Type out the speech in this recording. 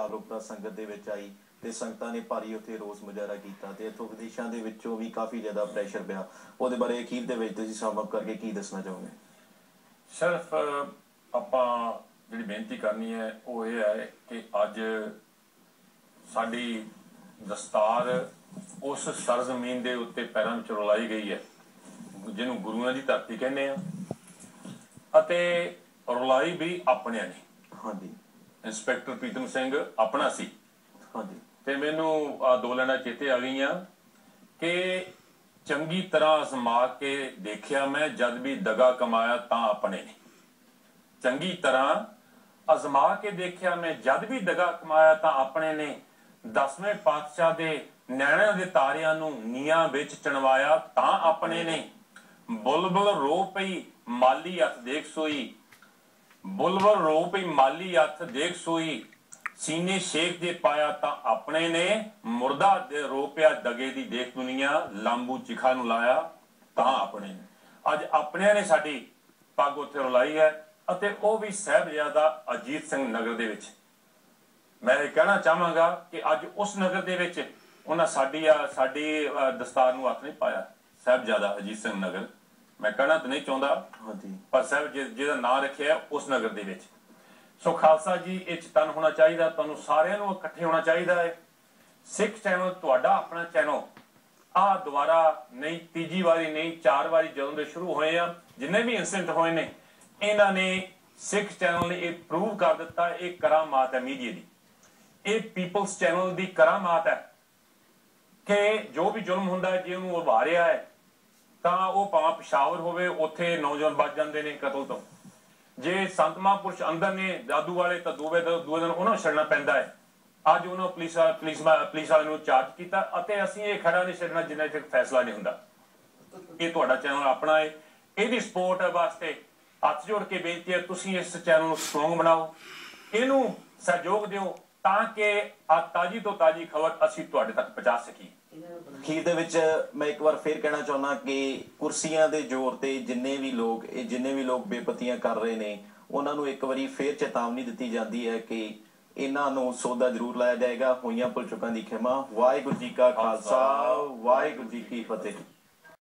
ਜਾਗਰੂਕਤਾ ਸੰਗਤ ਦੇ ਵਿੱਚ ਆਈ ਤੇ ਸੰਗਤਾਂ ਨੇ ਭਾਰੀ ਉੱਥੇ ਰੋਸ ਮੁਜ਼ਾਹਰਾ ਕੀਤਾ ਤੇ ਇਥੋਂ ਵਿਦੇਸ਼ਾਂ ਦੇ ਵਿੱਚੋਂ ਵੀ ਕਾਫੀ ਜ਼ਿਆਦਾ ਪ੍ਰੈਸ਼ਰ ਪਿਆ। ਉਹਦੇ ਬਾਰੇ ਅਖੀਰ ਦੇ ਵਿੱਚ ਤੁਸੀਂ ਸਮ ਅਪ ਕਰਕੇ ਕੀ ਦੱਸਣਾ ਚਾਹੋਗੇ? ਸਿਰਫ ਆਪਾਂ ਜਿਹੜੀ ਬੇਨਤੀ ਕਰਨੀ ਹੈ ਉਹ ਇਹ ਹੈ ਕਿ ਅੱਜ ਸਾਡੀ ਦਸਤਾਰ ਉਸ ਸਰਜ਼ਮੀਨ ਦੇ ਉੱਤੇ ਪੈਰਾਂ ਵਿੱਚ ਰੁਲਾਈ ਗਈ ਹੈ ਜਿਹਨੂੰ ਗੁਰੂਆਂ ਦੀ ਧਰਤੀ ਕਹਿੰਦੇ ਆ। ਅਤੇ ਰੁਲਾਈ ਵੀ ਆਪਣਿਆਂ ਨੇ ਹਾਂਜੀ। ਇੰਸਪੈਕਟਰ ਪ੍ਰੀਤਮ ਸਿੰਘ ਆਪਣਾ ਸੀ। ਹਾਂਜੀ। ਤੇ ਮੈਨੂੰ ਆਹ ਦੋ ਲੈਣਾ ਚੇਤੇ ਆ ਗਈਆਂ ਕਿ ਚੰਗੀ ਤਰ੍ਹਾਂ ਅਜ਼ਮਾ ਕੇ ਦੇਖਿਆ ਮੈਂ ਜਦ ਵੀ ਦਗਾ ਕਮਾਇਆ ਤਾਂ ਆਪਣੇ ਨੇ। ਚੰਗੀ ਤਰ੍ਹਾਂ ਅਜ਼ਮਾ ਕੇ ਦੇਖਿਆ ਮੈਂ ਜਦ ਵੀ ਦਗਾ ਕਮਾਇਆ ਤਾਂ ਆਪਣੇ ਨੇ। ਦਸਵੇਂ ਪਾਤਸ਼ਾਹ ਦੇ ਨੈਣਾਂ ਦੇ ਤਾਰਿਆਂ ਨੂੰ ਨੀਆਂ ਵਿੱਚ ਚਣਵਾਇਆ ਤਾਂ ਆਪਣੇ ਨੇ। ਬੁਲਬੁਲ ਰੋ ਪਈ ਮਾਲੀ ਹੱਥ ਦੇਖ ਸੋਈ ਬੁਲਬੁਲ ਰੋ ਪਈ ਮਾਲੀ ਹੱਥ ਦੇਖ ਸੋਈ। ਸੀਨੇ ਸ਼ੇਖ ਦੇ ਪਾਇਆ ਤਾਂ ਆਪਣੇ ਨੇ ਮੁਰਦਾ ਦੇ ਰੋ ਦਗੇ ਦੀ ਦੇਖ ਦੁਨੀਆ ਲਾਂਬੂ ਚਿਖਾ ਨੂੰ ਲਾਇਆ ਤਾਂ ਆਪਣੇ ਅੱਜ ਆਪਣਿਆਂ ਨੇ ਸਾਡੀ ਪੱਗ ਉੱਥੇ ਰੁਲਾਈ ਹੈ ਅਤੇ ਉਹ ਵੀ ਸਹਿਬਜ਼ਾਦਾ ਅਜੀਤ ਸਿੰਘ ਨਗਰ ਦੇ ਵਿੱਚ। ਮੈਂ ਇਹ ਕਹਿਣਾ ਚਾਹਾਂਗਾ ਕਿ ਅੱਜ ਉਸ ਨਗਰ ਦੇ ਵਿੱਚ ਉਹਨਾਂ ਸਾਡੀ ਸਾਡੀ ਦਸਤਾਰ ਨੂੰ ਹੱਥ ਨਹੀਂ ਪਾਇਆ। ਸਹਿਬਜ਼ਾਦਾ ਅਜੀਤ ਸਿੰਘ ਨਗਰ। ਮੈਂ ਕਹਿਣਾ ਤਾਂ ਨਹੀਂ ਚਾਹੁੰਦਾ ਹਾਂਜੀ। ਪਰ ਸਾਹਿਬ ਜਿਹਦਾ ਨਾਂ ਰੱਖਿਆ ਉਸ ਨਗਰ ਦੇ ਵਿੱਚ। ਸੋ ਖਾਲਸਾ ਜੀ ਇਹ ਚਤਨ ਹੋਣਾ ਚਾਹੀਦਾ ਤੁਹਾਨੂੰ ਸਾਰਿਆਂ ਨੂੰ ਇਕੱਠੇ ਹੋਣਾ ਚਾਹੀਦਾ ਹੈ। ਸਿੱਖ ਚੈਨਲ ਤੁਹਾਡਾ ਆਪਣਾ ਚੈਨਲ। ਆ ਦੁਬਾਰਾ ਨਹੀਂ ਤੀਜੀ ਵਾਰੀ ਨਹੀਂ ਚਾਰ ਵਾਰੀ ਜਦੋਂ ਦੇ ਸ਼ੁਰੂ ਹੋਏ ਆ ਜਿੰਨੇ ਵੀ ਇਨਸੀਡੈਂਟ ਹੋਏ ਨੇ ਇਹਨਾਂ ਨੇ ਸਿੱਖ ਚੈਨਲ ਨੇ ਇਹ ਪ੍ਰੂਵ ਕਰ ਦਿੱਤਾ ਇਹ ਕਰਾਮਾਤ ਹੈ ਮੀਡੀਆ ਦੀ। ਇਹ ਪੀਪਲਸ ਚੈਨਲ ਦੀ ਕਰਾਮਾਤ ਹੈ। ਕਿ ਜੋ ਵੀ ਜ਼ੁਲਮ ਹੁੰਦਾ ਜੇ ਉਹਨੂੰ ਉਭਾ ਰਿਹਾ ਹੈ ਤਾਂ ਉਹ ਭਾਵੇਂ ਪਿਸ਼ਾਵਰ ਹੋਵੇ, ਉੱਥੇ ਨੌਜਵਾਨ ਬਚ ਜਾਂਦੇ ਨੇ ਕਤਲ ਤੋਂ। ਜੇ ਸੰਤ ਮਹਾਂਪੁਰਸ਼ ਅੰਦਰ ਨੇ ਦਾਦੂ ਵਾਲੇ ਤਾਂ ਦੂਵੇ ਦੂਏ ਦਿਨ ਉਹਨਾਂ ਨੂੰ ਛੱਡਣਾ ਪੈਂਦਾ ਹੈ। ਅੱਜ ਉਹਨਾਂ ਪੁਲਿਸ ਪੁਲਿਸ ਪੁਲਿਸ ਵਾਲੇ ਨੂੰ ਚਾਰਜ ਕੀਤਾ ਅਤੇ ਅਸੀਂ ਇਹ ਖੜਾ ਨਹੀਂ ਛੱਡਣਾ ਜਿੰਨਾ ਚਿਰ ਫੈਸਲਾ ਨਹੀਂ ਹੁੰਦਾ। ਇਹ ਤੁਹਾਡਾ ਚੈਨਲ ਆਪਣਾ ਹੈ। ਇਹਦੀ ਸਪੋਰਟ ਵਾਸਤੇ ਹੱਥ ਜੋੜ ਕੇ ਬੇਨਤੀ ਹੈ, ਤੁਸੀਂ ਇਸ ਚੈਨਲ ਨੂੰ ਸਟਰੋਂਗ ਬਣਾਓ। ਇਹਨੂੰ ਸਹਿਯੋਗ ਦਿਓ ਤਾਂ ਕਿ ਆ ਤਾਜੀ ਤੋਂ ਤਾਜੀ ਖਬਰ ਅਸੀਂ ਤੁਹਾਡੇ ਤੱਕ ਪਹੁੰਚਾ ਸਕੀਏ। ਖੀਰ ਦੇ ਵਿੱਚ ਮੈਂ ਇੱਕ ਵਾਰ ਫੇਰ ਕਹਿਣਾ ਚਾਹੁੰਦਾ ਕਿ ਕੁਰਸੀਆਂ ਦੇ ਜ਼ੋਰ ਤੇ ਜਿੰਨੇ ਵੀ ਲੋਕ, ਇਹ ਜਿੰਨੇ ਵੀ ਲੋਕ ਬੇਪਤੀਆਂ ਕਰ ਰਹੇ ਨੇ, ਉਹਨਾਂ ਨੂੰ ਇੱਕ ਵਾਰੀ ਫੇਰ ਚੇਤਾਵਨੀ ਦਿੱਤੀ ਜਾਂਦੀ ਹੈ ਕਿ ਇਹਨਾਂ ਨੂੰ ਸੌਦਾ ਜ਼ਰੂਰ ਲਾਇਆ ਜਾਏਗਾ। ਹੋਈਆਂ ਭੁੱਲ ਚੁੱਕਾਂ ਦੀ ਖਿਮਾ। ਵਾਹਿਗੁਰੂ ਜੀ ਕਾ ਖਾਲਸਾ। ਵਾਹਿਗੁਰੂ ਜੀ ਕੀ ਫਤਿਹ।